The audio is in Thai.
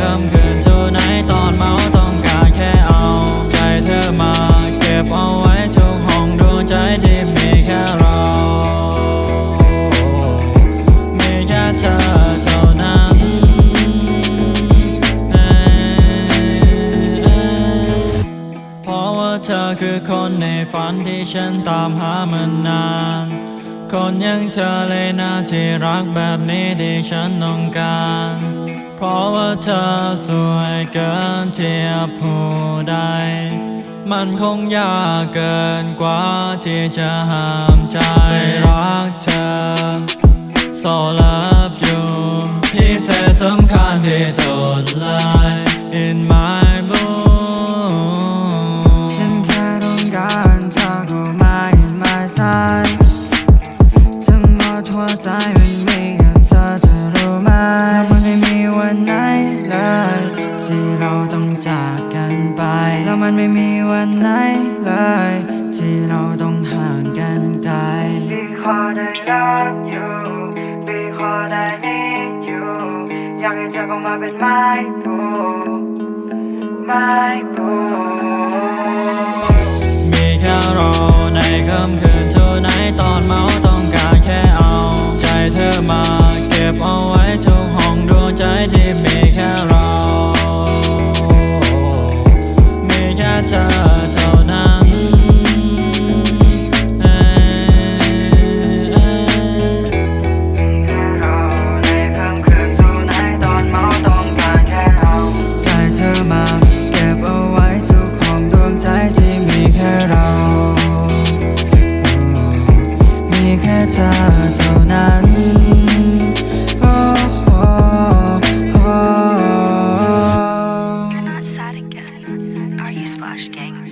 ค่ำคืนเท่าไหนตอนเมาต้องการแค่เอา ใจเธอมาเก็บเอาไว้ทุกห้องดวงใจที่มีแค่เรา มีแค่เธอเท่านั้นเพราะว่าเธอคือคนในฝันที่ฉันตามหามานานคนยังเธอเลยนะที่รักแบบนี้ที่ฉันต้องการ เพราะว่าเธอสวยเกินเทียบผู้ใด มันคงยากเกินกว่าที่จะห้ามใจรักเธอ so love you พิเศษสำคัญที่สุดเลย in my แล้วมันไม่มีวันไหนเลย ที่เราต้องห่างกันไกล Because I love you Because I need you อยากให้เธอเข้ามาเป็น my boo my boo มีแค่เราในค่ำคืนเท่าไหนตอนเมาต้องการแค่เอา ใจเธอมา เก็บเอาไว้ทุกห้องดวงใจที่มีแค่ Flash gang.